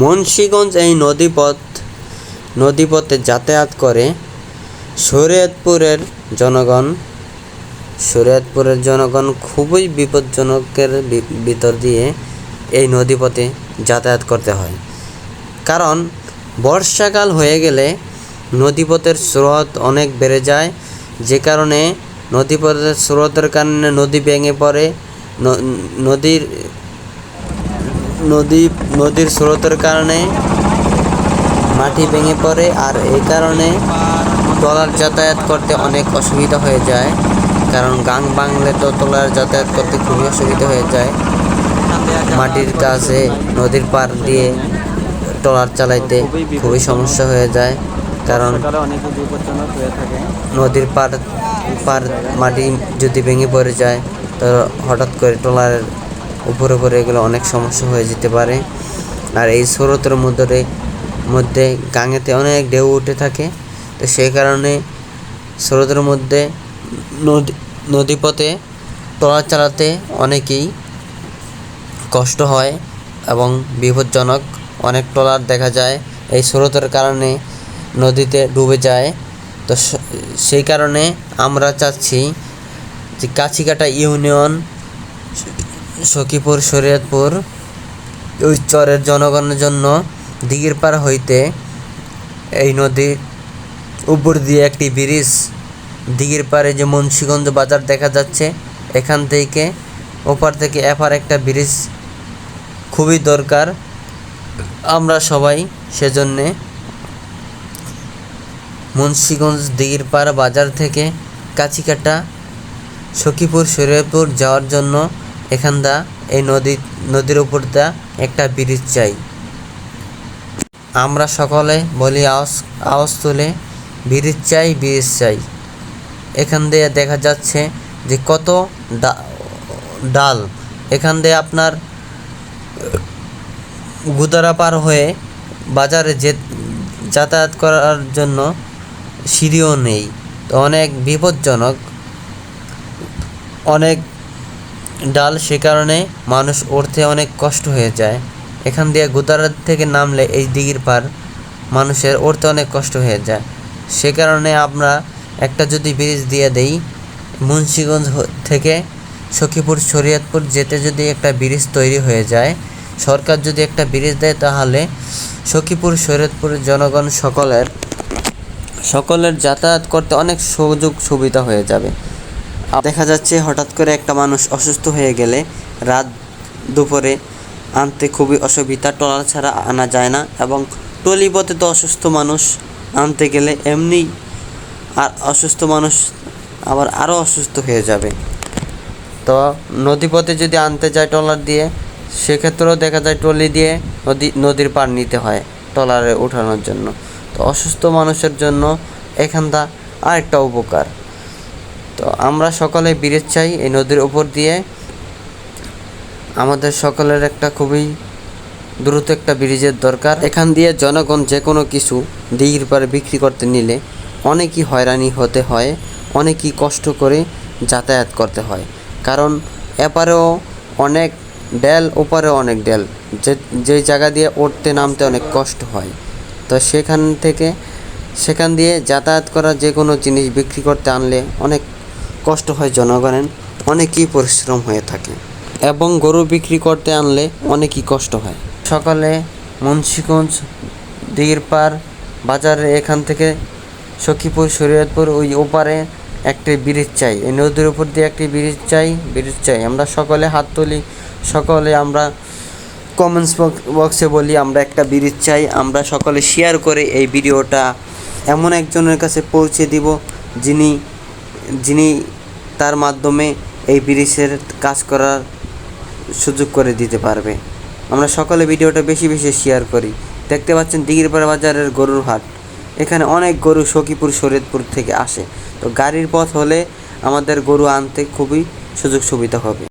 মুন্সীগঞ্জ এই নদীপথ, নদীপথে যাতায়াত করে শরীয়তপুরের জনগণ শরীয়তপুরের জনগণ খুবই বিপজ্জনকের ভিতর দিয়ে এই নদীপথে যাতায়াত করতে হয়। কারণ বর্ষাকাল হয়ে গেলে নদীপথের স্রোত অনেক বেড়ে যায়, যে কারণে নদীপথের স্রোতের কারণে নদী ভেঙে পড়ে নদীর নদী, নদীর স্রোতের কারণে মাটি ভেঙে পড়ে আর এই কারণে ট্রলার যাতায়াত করতে অনেক অসুবিধা হয়ে যায়। কারণ গাং বাংলে তো ট্রলার যাতায়াত করতে খুবই অসুবিধা হয়ে যায়। মাটির কাছে নদীর পার দিয়ে ট্রলার চালাইতে খুবই সমস্যা হয়ে যায়। কারণ নদীর পার পার মাটি যদি ভেঙে পড়ে যায়, তো হঠাৎ করে ট্রলারের উপরে উপরে এগুলো অনেক সমস্যা হয়ে যেতে পারে। আর এই স্রোতের মধ্যে মধ্যে গাঙেতে অনেক ঢেউ উঠে থাকে। তো সেই কারণে স্রোতের মধ্যে নদী নদীপথে ট্রলার চালাতে অনেকেই কষ্ট হয় এবং বিপজ্জনক অনেক ট্রলার দেখা যায়। এই স্রোতের কারণে নদীতে ডুবে যায়। তো সেই কারণে আমরা চাচ্ছি যে কাছিকাটা ইউনিয়ন সখীপুর, শরীয়তপুর ওই চরের জনগণের জন্য দিঘির পার হইতে এই নদীর উপর দিয়ে একটি ব্রিজ দিঘির পারে যে মুন্সিগঞ্জ বাজার দেখা যাচ্ছে। এখান থেকে ওপার থেকে এপার একটা ব্রিজ খুবই দরকার। আমরা সবাই সেজন্যে মুন্সিগঞ্জ দিঘিরপাড় বাজার থেকে কাছিকাটা, সখীপুর শরীয়পুর যাওয়ার জন্য এখানদা এই নদী, নদীর উপর দা একটা ব্রিজ চাই। আমরা সকলে বলি আওয়াজ আওয়াজ তুলে ব্রিজ চাই ব্রিজ চাই। এখান দিয়ে দেখা যাচ্ছে যে কত ডাল। এখান দিয়ে আপনার গুদারা পার হয়ে বাজারে যে, যাতায়াত করার জন্য সিঁড়িও নেই। তো অনেক বিপজ্জনক, অনেক ডাল সে কারণে মানুষ উঠতে অনেক কষ্ট হয়ে যায়। এখান দিয়ে গুদারা থেকে নামলে এই দিঘির পার মানুষের উঠতে অনেক কষ্ট হয়ে যায়। সে কারণে আমরা একটা যদি ব্রিজ দিয়ে দেই, মুন্সিগঞ্জ থেকে সখীপুর, শরীয়তপুর যেতে যদি একটা ব্রিজ তৈরি হয়ে যায়, সরকার যদি একটা ব্রিজ দেয় তাহলে সখীপুর শরীয়তপুরের জনগণ সকলের সকলের যাতায়াত করতে অনেক সুযোগ সুবিধা হয়ে যাবে। দেখা যাচ্ছে হঠাৎ করে একটা মানুষ অসুস্থ হয়ে গেলে রাত দুপুরে আনতে খুবই অসুবিধা ট্রলার ছাড়া আনা যায় না এবং টলি পথে তো অসুস্থ মানুষ আনতে গেলে এমনি আর অসুস্থ মানুষ আবার আরও অসুস্থ হয়ে যাবে। তো নদীপথে যদি আনতে যায় ট্রলার দিয়ে, সেক্ষেত্রেও দেখা যায় ট্রলি দিয়ে নদী, নদীর পার নিতে হয় ট্রলারে ওঠানোর জন্য। তো অসুস্থ মানুষের জন্য এখানটা আরেকটা উপকার। তো আমরা সকলে ব্রিজ চাই এই নদীর উপর দিয়ে। আমাদের সকলের একটা খুবই দ্রুত একটা ব্রিজের দরকার। এখান দিয়ে জনগণ যে কোনো কিছু দিঘির পারে বিক্রি করতে নিলে অনেকই হয়রানি হতে হয়, অনেকই কষ্ট করে যাতায়াত করতে হয়। কারণ এপারেও অনেক ডেল, ওপারেও অনেক ডেল। যে যে জায়গা দিয়ে উঠতে নামতে অনেক কষ্ট হয়। তো সেখান থেকে, সেখান দিয়ে যাতায়াত করা যে কোনো জিনিস বিক্রি করতে আনলে অনেক কষ্ট হয় জনগণের, অনেকই পরিশ্রম হয়ে থাকে এবং গরু বিক্রি করতে আনলে অনেকই কষ্ট হয়। সকালে মুন্সিগঞ্জ দিঘির বাজারে এখান থেকে সখীপুর, শরীয়তপুর ওই ওপারে একটি ব্রিজ চাই। এই নদীর উপর দিয়ে একটি ব্রিজ চাই ব্রিজ চাই। আমরা সকলে হাত তুলি, সকলে আমরা কমেন্টস বক্সে বলি, আমরা একটা ব্রিজ চাই, আমরা সকলে শেয়ার করে এই ভিডিওটা এমন একজনের কাছে পৌঁছে দিব যিনি যিনি তার মাধ্যমে এই ব্রিজের কাজ করার সুযোগ করে দিতে পারবে। আমরা সকলে ভিডিওটা বেশি বেশি শেয়ার করি। দেখতে পাচ্ছেন দিগিরপাড়া বাজারের গরুর হাট। এখানে অনেক গরু সখীপুর, শরীয়তপুর থেকে আসে। তো গাড়ির পথ হলে আমাদের গরু আনতে খুবই সুযোগ সুবিধা হবে।